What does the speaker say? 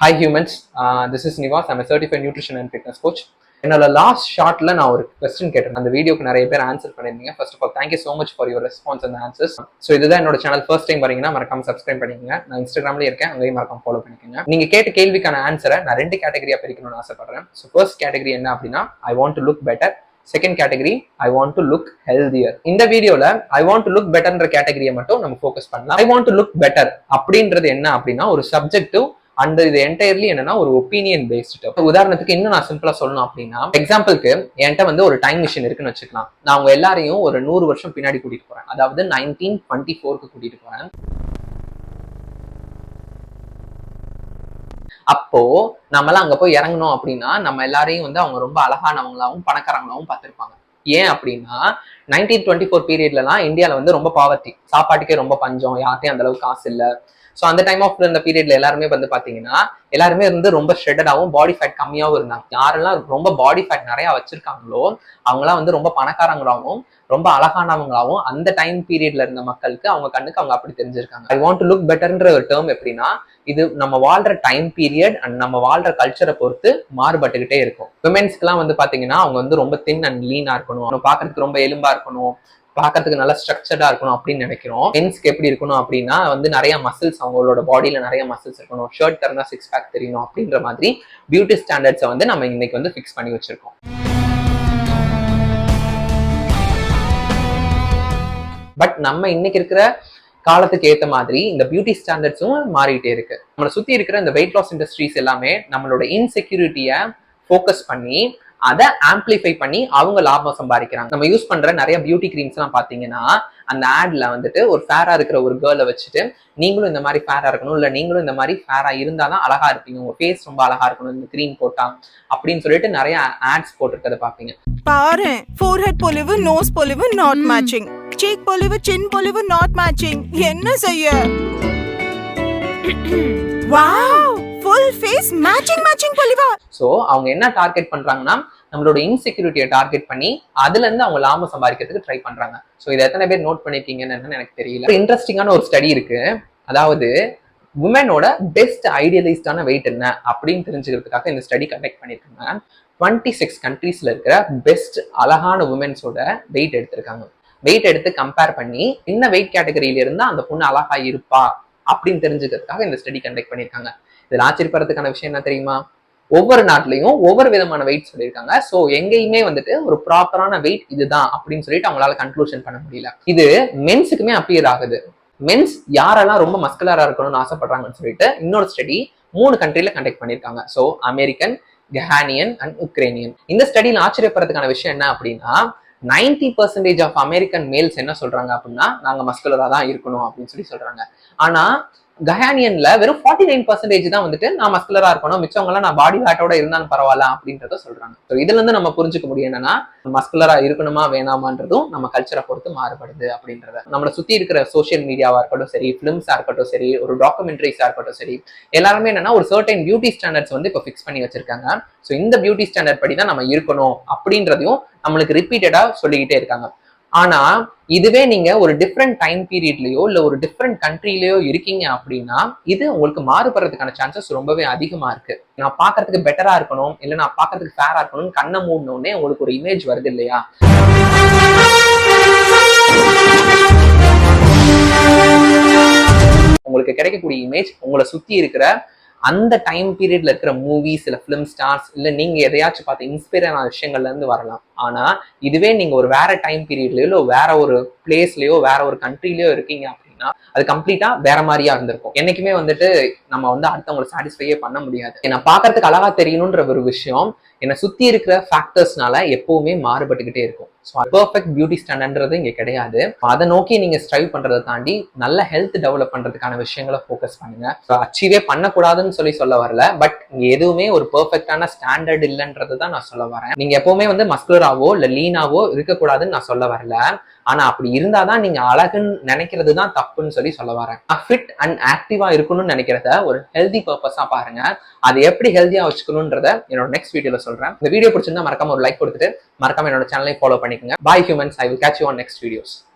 Hi humans this is Nivas I'm certified nutrition and fitness coach என்னோட last ஷார்ட்ல நான் ஒரு கொஸ்டின் கேட்டேன் அந்த வீடியோக்கு நிறைய பேர் ஆன்சர் பண்ணிருந்தீங்க first of all thank you so much for your response and answers so இதுதான் என்னோட சேனல் ஃபர்ஸ்ட் டைம் வரீங்கன்னா மறக்காம சப்ஸ்கிரைப் பண்ணிக்கோங்க. நான் இன்ஸ்டாகிராம்லேயே இருக்கேன். அங்கேயும் மறக்காம ஃபாலோ பண்ணிக்கோங்க. நீங்க கேட்ட கேள்விக்கான ஆன்சரை நான் ரெண்டு கேட்டகரியா பிரிக்கணும்னு ஆசைப்படுறேன். ஸோ ஃபர்ஸ்ட் கேட்டகரி என்ன அப்படின்னா I want to look better second category I want to look healthier இந்த வீடியோல ஐ வாண்ட் டு லுக் பெட்டர்ன்ற கேட்டகரியை மட்டும் நம்ம ஃபோக்கஸ் பண்ணலாம். I want to look better அப்படின்றது என்ன அப்படின்னா ஒரு சப்ஜெக்டிவ் அண்ட் இது என்டையர்லி என்னன்னா ஒரு ஒப்பீனியன் பேஸ்டு உதாரணத்துக்கு இன்னும் நான் சிம்பிளா சொல்லணும் அப்படின்னா எக்ஸாம்பிளுக்கு என்கிட்ட வந்து ஒரு டைம் மிஷின் இருக்குன்னு வச்சுக்கலாம். நான் அவங்க எல்லாரையும் ஒரு நூறு வருஷம் பின்னாடி கூட்டிட்டு போறேன். அதாவது நைன்டீன் டுவெண்ட்டி ஃபோருக்கு கூட்டிட்டு போறேன். அப்போ நம்மளாம் அங்க போய் இறங்கணும் அப்படின்னா நம்ம எல்லாரையும் வந்து அவங்க ரொம்ப அழகானவங்களாவும் பணக்காரங்களாவும் பார்த்திருப்பாங்க. ஏன் அப்படின்னா நைன்டீன் டுவெண்ட்டி ஃபோர் பீரியட்லலாம் இந்தியாவில் வந்து ரொம்ப பாவர்ட்டி சாப்பாட்டுக்கே ரொம்ப பஞ்சம் யார்ட்டையும் அந்த அளவுக்கு காசு இல்லை. ஸோ அந்த டைம் ஆஃப் இந்த பீரியட்ல எல்லாருமே வந்து பார்த்தீங்கன்னா எல்லாருமே வந்து ரொம்ப ஷெட்டடாகவும் பாடி ஃபேட் கம்மியாகவும் இருந்தாங்க. யாரெல்லாம் ரொம்ப பாடி ஃபேட் நிறையா வச்சிருக்காங்களோ அவங்களாம் வந்து ரொம்ப பணக்காரங்களாகவும் ரொம்ப அழகானவங்களாகவும் அந்த டைம் பீரியட்ல இருந்த மக்களுக்கு அவங்க கண்ணுக்கு அவங்க அப்படி தெரிஞ்சிருக்காங்க. ஐ வாண்ட் டு லுக் பெட்டர்ன்ற ஒரு டேர்ம் எப்படின்னா இது நம்ம வாழ்ற டைம் பீரியட் அண்ட் நம்ம வாழ்ற கல்ச்சரை பொறுத்து மாறுபட்டுக்கிட்டே இருக்கும். விமென்ஸ்க்குலாம் வந்து பாத்தீங்கன்னா அவங்க வந்து ரொம்ப தின் அண்ட் லீனா இருக்கணும். அவங்க பாக்குறதுக்கு ரொம்ப எலும்பா இருக்கணும். பார்க்கறதுக்கு நல்லா ஸ்ட்ரக்சர்டா இருக்கணும் அப்படின்னு நினைக்கிறோம். மென்ஸ்க்கு எப்படி இருக்கணும் அப்படின்னா வந்து நிறைய மசில்ஸ் அவங்களோட பாடியில நிறைய மசில்ஸ் இருக்கணும். ஷர்ட் திறந்தா சிக்ஸ் பேக் தெரியணும் அப்படின்ற மாதிரி பியூட்டி ஸ்டாண்டர்ட்ஸை வந்து நம்ம இன்னைக்கு வந்து ஃபிக்ஸ் பண்ணி வச்சிருக்கோம். பட் நம்ம இன்னைக்கு இருக்கிற காலத்துக்கு ஏத்த மாதிரி இந்த பியூட்டி ஸ்டாண்டர்ட்ஸும் மாறிட்டே இருக்கு. நம்மளை சுத்தி இருக்கிற இந்த வெயிட் லாஸ் இண்டஸ்ட்ரீஸ் எல்லாமே நம்மளோட இன்செக்யூரிட்டியை ஃபோக்கஸ் பண்ணி அதை ஆம்பிளிஃபை பண்ணி அவங்க லாபம் சம்பாதிக்கிறாங்க. நம்ம யூஸ் பண்ற நிறைய பியூட்டி கிரீம்ஸ் எல்லாம் பாத்தீங்கன்னா அந்த ஆட்ல வந்துட்டு ஒரு ஃபேரா இருக்கிற ஒரு கேர்ளை வச்சுட்டு நீங்களும் இந்த மாதிரி ஃபேரா இருக்கணும். இல்ல நீங்களும் இந்த மாதிரி ஃபேரா இருந்தாதான் அழகா இருப்பீங்க. உங்க ஃபேஸ் ரொம்ப அழகா இருக்கணும். இந்த கிரீம் போட்டா அப்படின்னு சொல்லிட்டு நிறைய ஆட்ஸ் போட்டிருக்கத பாப்பீங்க பாரு ஃபோர்ஹெட் பொலிவு நோஸ் பொலிவு நாட் மேட்சிங் சீக் பொலிவு சின் பொலிவு நாட் மேட்சிங் என்ன செய்ய wow full face matching matching பொலிவா so அவங்க என்ன டார்கெட் பண்றாங்கன்னா நம்மளோட இன்செக்யூரிட்டியை டார்கெட் பண்ணி அதுல இருந்து அவங்க லாபம் சம்பாதிக்கிறதுக்கு ட்ரை பண்றாங்க ஸோ இதை எத்தனை பேர் நோட் பண்ணிருக்கீங்கன்னு எனக்கு தெரியல இன்ட்ரெஸ்டிங்கான ஒரு ஸ்டடி இருக்கு. அதாவது உமனோட பெஸ்ட் ஐடியலைஸ்டான வெயிட் என்ன அப்படின்னு தெரிஞ்சுக்கிறதுக்காக இந்த ஸ்டடி கண்டக்ட் பண்ணியிருக்காங்க டுவெண்ட்டி சிக்ஸ் கண்ட்ரீஸ்ல இருக்கிற பெஸ்ட் அழகான உமன்ஸோட வெயிட் எடுத்திருக்காங்க. வெயிட் எடுத்து கம்பேர் பண்ணி என்ன வெயிட் கேட்டகரியில இருந்தா அந்த பொண்ணு அழகா இருப்பா அப்படின்னு தெரிஞ்சுக்கிறதுக்காக இந்த ஸ்டடி கண்டக்ட் பண்ணியிருக்காங்க. இதில் ஆச்சரியப்படுறதுக்கான விஷயம் என்ன தெரியுமா? ஒவ்வொரு நாட்டிலையும் ஒவ்வொரு விதமான வெயிட் சொல்லியிருக்காங்க. ஸோ எங்கேயுமே வந்துட்டு ஒரு ப்ராப்பரான வெயிட் இதுதான் அப்படின்னு சொல்லிட்டு அவங்களால கன்க்ளூஷன் பண்ண முடியல. இது மென்ஸுக்குமே அப்பியர் ஆகுது. மென்ஸ் யாரெல்லாம் ரொம்ப மஸ்குலரா இருக்கணும்னு ஆசைப்படுறாங்கன்னு சொல்லிட்டு இன்னொரு ஸ்டடி மூணு கண்ட்ரில கண்டக்ட் பண்ணியிருக்காங்க. So American Ghanaian and Ukrainian இந்த ஸ்டடியில் ஆச்சரியப்படுறதுக்கான விஷயம் என்ன அப்படின்னா ninety percentage of American males என்ன சொல்றாங்க அப்படின்னா நாங்க மஸ்குலரா தான் இருக்கணும் அப்படின்னு சொல்லி சொல்றாங்க. ஆனா கயானியன்ல வெறும் ஃபார்ட்டி நைன் பர்சன்டேஜ் தான் வந்துட்டு நான் மஸ்குலரா இருக்கணும் மிச்சவங்களாம் நான் பாடி ஃபேட்டோட இருந்தாலும் பரவாயில்ல அப்படின்றத சொல்றாங்க. ஸோ இதுல இருந்து நம்ம புரிஞ்சுக்க முடியும் என்னன்னா மஸ்குலரா இருக்கணுமா வேணாமான்றதும் நம்ம கல்ச்சரை பொறுத்து மாறுபடுது அப்படின்றத. நம்மளை சுத்தி இருக்கிற சோசியல் மீடியாவா இருக்கட்டும் சரி பிலிம்ஸா இருக்கட்டும் சரி ஒரு டாக்குமெண்ட்ரிஸா இருக்கட்டும் சரி எல்லாருமே என்னன்னா ஒரு சர்டைன் பியூட்டி ஸ்டாண்டர்ட்ஸ் வந்து இப்போ ஃபிக்ஸ் பண்ணி வச்சிருக்காங்க. ஸோ இந்த பியூட்டி ஸ்டாண்டர்ட் படி தான் நம்ம இருக்கணும் அப்படின்றதையும் நம்மளுக்கு ரிப்பீட்டடா சொல்லிக்கிட்டே இருக்காங்க. ஆனா இதுவே நீங்க ஒரு டிஃப்ரெண்ட் டைம் பீரியட்லயோ இல்ல ஒரு டிஃப்ரெண்ட் கண்ட்ரிலயோ இருக்கீங்க அப்படின்னா இது உங்களுக்கு மாறுபடுறதுக்கான சான்சஸ் ரொம்பவே அதிகமா இருக்கு. நான் பாக்குறதுக்கு பெட்டரா இருக்கணும் இல்ல நான் பாக்குறதுக்கு ஃபேரா இருக்கணும் கண்ணை மூடணும்னே உங்களுக்கு ஒரு இமேஜ் வருது இல்லையா? உங்களுக்கு கிடைக்கக்கூடிய இமேஜ் உங்களை சுத்தி இருக்கிற அந்த டைம் பீரியட்ல இருக்கிற மூவிஸ் இல்ல ஃபிலிம் ஸ்டார்ஸ் இல்ல நீங்க எதையாச்சும் பார்த்து இன்ஸ்பைர் ஆன விஷயங்கள்ல இருந்து வரலாம். ஆனா இதுவே நீங்க ஒரு வேற டைம் பீரியட்லயோ இல்ல வேற ஒரு பிளேஸ்லயோ வேற ஒரு கண்ட்ரிலயோ இருக்கீங்க அப்படின்னா அது கம்ப்ளீட்டா வேற மாதிரியா இருந்திருக்கும். என்னைக்குமே வந்துட்டு நம்ம வந்து அடுத்தவங்களை சாட்டிஸ்ஃபையே பண்ண முடியாது. என்ன பாக்குறதுக்கு அழகா தெரியணுன்ற ஒரு விஷயம் என்னை சுத்தி இருக்கிற ஃபேக்டர்ஸ்னால எப்பவுமே மாறுபட்டுக்கிட்டே இருக்கும். ஸோ பர்ஃபெக்ட் பியூட்டி ஸ்டாண்டர்ட்ன்றது இங்கே கிடையாது. அதை நோக்கி நீங்கள் ஸ்ட்ரைவ் பண்றதை தாண்டி நல்ல ஹெல்த் டெவலப் பண்றதுக்கான விஷயங்களை ஃபோக்கஸ் பண்ணுங்க. அச்சீவே பண்ணக்கூடாதுன்னு சொல்லி சொல்ல வரல. பட் இங்கே எதுவுமே ஒரு பர்ஃபெக்டான ஸ்டாண்டர்ட் இல்லைன்றது தான் நான் சொல்ல வரேன். நீங்கள் எப்போவுமே வந்து மஸ்குலராகவோ இல்லை லீனாவோ இருக்கக்கூடாதுன்னு நான் சொல்ல வரல. ஆனா அப்படி இருந்தாதான் நீங்க அழகுன்னு நினைக்கிறது தான் தப்புன்னு சொல்லி சொல்ல வரேன். ஃபிட் அண்ட் ஆக்டிவா இருக்கணும்னு நினைக்கிறத ஒரு ஹெல்தி பர்பஸா பாருங்க. அது எப்படி ஹெல்தியா வச்சுக்கணுன்றத என்னோட நெக்ஸ்ட் வீடியோல சொல்றேன். இந்த வீடியோ பிடிச்சிருந்தா மறக்காம ஒரு லைக் கொடுத்துட்டு மறக்காம என்னோட சேனலை ஃபாலோ பண்ணிக்கோங்க. Bye humans I will catch you on next videos